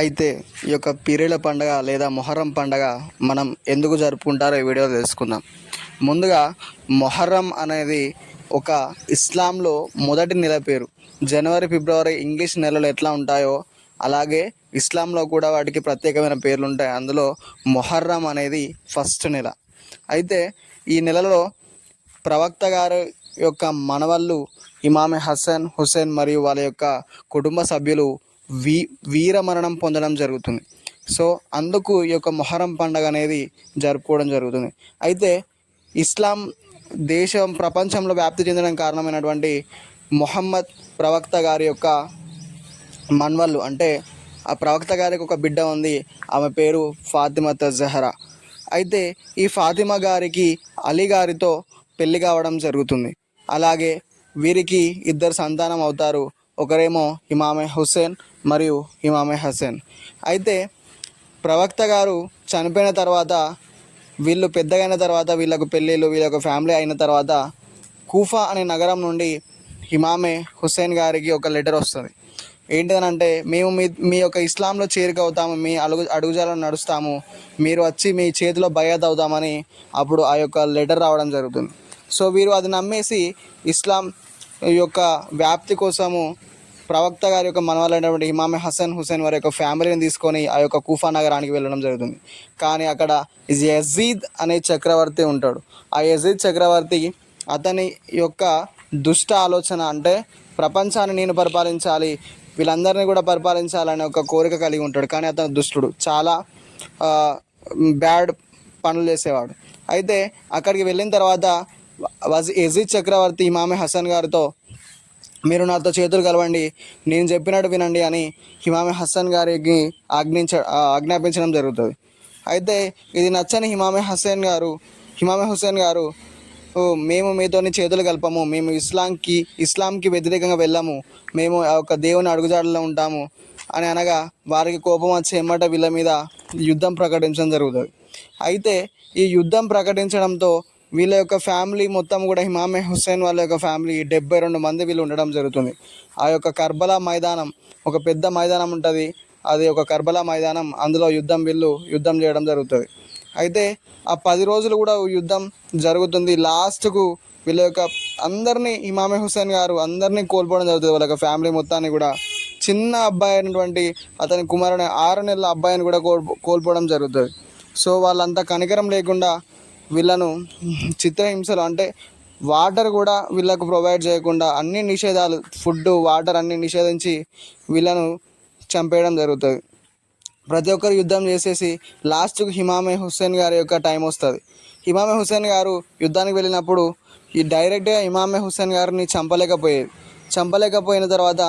అయితే ఈ యొక్క పీరీల పండగ లేదా మొహర్రం పండగ మనం ఎందుకు జరుపుకుంటారో ఈ వీడియో తెలుసుకుందాం. ముందుగా మొహర్రం అనేది ఒక ఇస్లాంలో మొదటి నెల పేరు. జనవరి ఫిబ్రవరి ఇంగ్లీష్ నెలలు ఎట్లా ఉంటాయో అలాగే ఇస్లాంలో కూడా వాటికి ప్రత్యేకమైన పేర్లు ఉంటాయి. అందులో మొహర్రం అనేది ఫస్ట్ నెల. అయితే ఈ నెలలో ప్రవక్త గారు యొక్క మనవళ్ళు ఇమామె హసన్ హుసేన్ మరియు వాళ్ళ యొక్క కుటుంబ సభ్యులు వీ వీర మరణం పొందడం జరుగుతుంది. సో అందుకు ఈ యొక్క మొహరం పండగ అనేది జరుపుకోవడం జరుగుతుంది. అయితే ఇస్లాం దేశం ప్రపంచంలో వ్యాప్తి చెందడం కారణమైనటువంటి మొహమ్మద్ ప్రవక్త గారి యొక్క మన్వల్లు అంటే ఆ ప్రవక్త గారికి ఒక బిడ్డ ఉంది ఆమె పేరు ఫాతిమత జహరా అయితే ఈ ఫాతిమా గారికి అలీ గారితో పెళ్ళి కావడం జరుగుతుంది. అలాగే వీరికి ఇద్దరు సంతానం అవుతారు ఒకరేమో ఇమామే హుస్సేన్ మరియు ఇమామే హసేన్ అయితే ప్రవక్త గారు చనిపోయిన తర్వాత వీళ్ళు పెద్దగైన తర్వాత వీళ్ళకు పెళ్ళిళ్ళు వీళ్ళకు ఫ్యామిలీ అయిన తర్వాత కూఫా అనే నగరం నుండి ఇమామే హుస్సేన్ గారికి ఒక లెటర్ వస్తుంది. ఏంటనంటే మేము మీ మీ యొక్క ఇస్లాంలో చేరికవుతాము మీ అడుగు అడుగుజాలను నడుస్తాము మీరు వచ్చి మీ చేతిలో బయాత్ అవుతామని అప్పుడు ఆ యొక్క లెటర్ రావడం జరుగుతుంది. సో వీరు అది నమ్మేసి ఇస్లాం యొక్క వ్యాప్తి కోసము ప్రవక్త గారి యొక్క మనవాలైనటువంటి ఇమామే హసన్ హుసేన్ వారి యొక్క ఫ్యామిలీని తీసుకొని ఆ యొక్క కూఫా నగరానికి వెళ్ళడం జరుగుతుంది. కానీ అక్కడ యజీద్ అనే చక్రవర్తి ఉంటాడు. ఆ యజీద్ చక్రవర్తి అతని యొక్క దుష్ట ఆలోచన అంటే ప్రపంచాన్ని నేను పరిపాలించాలి వీళ్ళందరినీ కూడా పరిపాలించాలనే ఒక కోరిక కలిగి ఉంటాడు. కానీ అతను దుష్టుడు. చాలా బ్యాడ్ పనులు చేసేవాడు. అయితే అక్కడికి వెళ్ళిన తర్వాత వాజ్ యజీద్ చక్రవర్తి ఇమామే హసన్ గారితో మీరు నాతో చేతులు కలవండి నేను చెప్పినట్టు వినండి అని హిమామే హసన్ గారికి ఆజ్ఞించ ఆజ్ఞాపించడం జరుగుతుంది. అయితే ఇది నచ్చని హిమామే హసేన్ గారు హిమామే హుసేన్ గారు మేము మీతోని చేతులు కలపము మేము ఇస్లాంకి ఇస్లాంకి వ్యతిరేకంగా వెళ్ళాము మేము ఆ యొక్క దేవుని అడుగుజాడలో ఉంటాము అని అనగా వారికి కోపం వచ్చి ఎమ్మట వీళ్ళ మీద యుద్ధం ప్రకటించడం జరుగుతుంది. అయితే ఈ యుద్ధం ప్రకటించడంతో వీళ్ళ యొక్క ఫ్యామిలీ మొత్తం కూడా హిమామే హుస్సేన్ వాళ్ళ యొక్క ఫ్యామిలీ డెబ్బై రెండు మంది వీళ్ళు ఉండడం జరుగుతుంది. ఆ యొక్క కర్బలా మైదానం ఒక పెద్ద మైదానం ఉంటుంది. అది ఒక కర్బలా మైదానం. అందులో యుద్ధం వీళ్ళు యుద్ధం చేయడం జరుగుతుంది. అయితే ఆ పది రోజులు కూడా యుద్ధం జరుగుతుంది. లాస్ట్కు వీళ్ళ యొక్క అందరినీ ఇమామే హుస్సేన్ గారు అందరినీ కోల్పోవడం జరుగుతుంది. వాళ్ళ యొక్క ఫ్యామిలీ మొత్తాన్ని కూడా చిన్న అబ్బాయి అయినటువంటి అతని కుమారుని ఆరు నెలల అబ్బాయిని కూడా కోల్పోవడం జరుగుతుంది. సో వాళ్ళంతా కనికరం లేకుండా వీళ్ళను చిత్రహింసలు అంటే వాటర్ కూడా వీళ్ళకు ప్రొవైడ్ చేయకుండా అన్ని నిషేధాలు ఫుడ్ వాటర్ అన్ని నిషేధించి వీళ్ళను చంపేయడం జరుగుతుంది. ప్రతి ఒక్కరు యుద్ధం చేసేసి లాస్ట్కు హిమామే హుస్సేన్ గారి యొక్క టైం వస్తుంది. హిమామే హుస్సేన్ గారు యుద్ధానికి వెళ్ళినప్పుడు ఈ డైరెక్ట్గా ఇమామే హుస్సేన్ గారిని చంపలేకపోయేది. చంపలేకపోయిన తర్వాత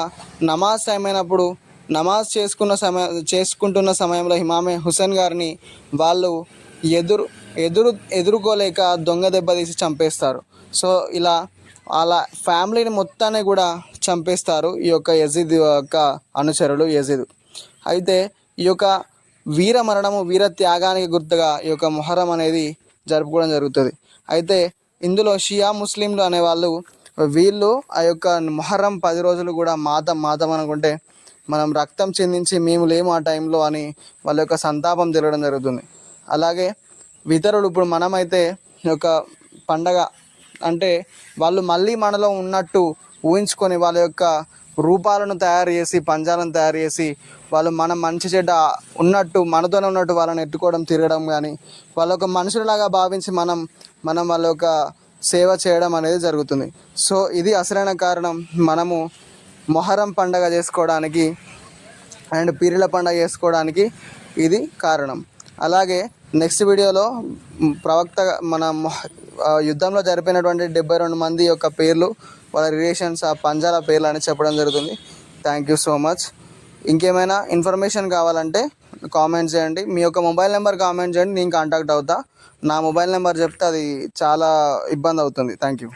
నమాజ్ టైం అయినప్పుడు నమాజ్ చేసుకున్న సమయ చేసుకుంటున్న సమయంలో హిమామే హుస్సేన్ గారిని వాళ్ళు ఎదురు ఎదురు ఎదుర్కోలేక దొంగ దెబ్బ తీసి చంపేస్తారు. సో ఇలా అలా ఫ్యామిలీని మొత్తాన్ని కూడా చంపేస్తారు ఈ యొక్క యజీద్ యొక్క అనుచరులు యజీద్. అయితే ఈ యొక్క వీర మరణము వీర త్యాగానికి గుర్తుగా ఈ యొక్క మొహరం అనేది జరుపుకోవడం జరుగుతుంది. అయితే ఇందులో షియా ముస్లింలు అనేవాళ్ళు వీళ్ళు ఆ యొక్క మొహరం పది రోజులు కూడా మాతం మాతం అనుకుంటే మనం రక్తం చెందించి మేము లేము ఆ టైంలో అని వాళ్ళ యొక్క సంతాపం తెలియడం జరుగుతుంది. అలాగే ఇతరులు ఇప్పుడు మనమైతే ఒక పండగ అంటే వాళ్ళు మళ్ళీ మనలో ఉన్నట్టు ఊహించుకొని వాళ్ళ యొక్క రూపాలను తయారు చేసి పంజాలను తయారు చేసి వాళ్ళు మన మంచి చెడ్డ ఉన్నట్టు మనతోనే ఉన్నట్టు వాళ్ళని ఎట్టుకోవడం తిరగడం కానీ వాళ్ళ ఒక మనుషులలాగా భావించి మనం మనం వాళ్ళ యొక్క సేవ చేయడం అనేది జరుగుతుంది. సో ఇది అసలైన కారణం. మనము మొహరం పండగ చేసుకోవడానికి అండ్ పీరిల పండగ చేసుకోవడానికి ఇది కారణం. అలాగే నెక్స్ట్ వీడియోలో ప్రవక్త మన యుద్ధంలో జరిపినటువంటి డెబ్బై రెండు మంది యొక్క పేర్లు వాళ్ళ రిలేషన్స్ ఆ పంజాల పేర్లు అని చెప్పడం జరుగుతుంది. థ్యాంక్ యూ సో మచ్ ఇంకేమైనా ఇన్ఫర్మేషన్ కావాలంటే కామెంట్ చేయండి. మీ యొక్క మొబైల్ నెంబర్ కామెంట్ చేయండి. నేను కాంటాక్ట్ అవుతా. నా మొబైల్ నెంబర్ చెప్తే అది చాలా ఇబ్బంది అవుతుంది. Thank you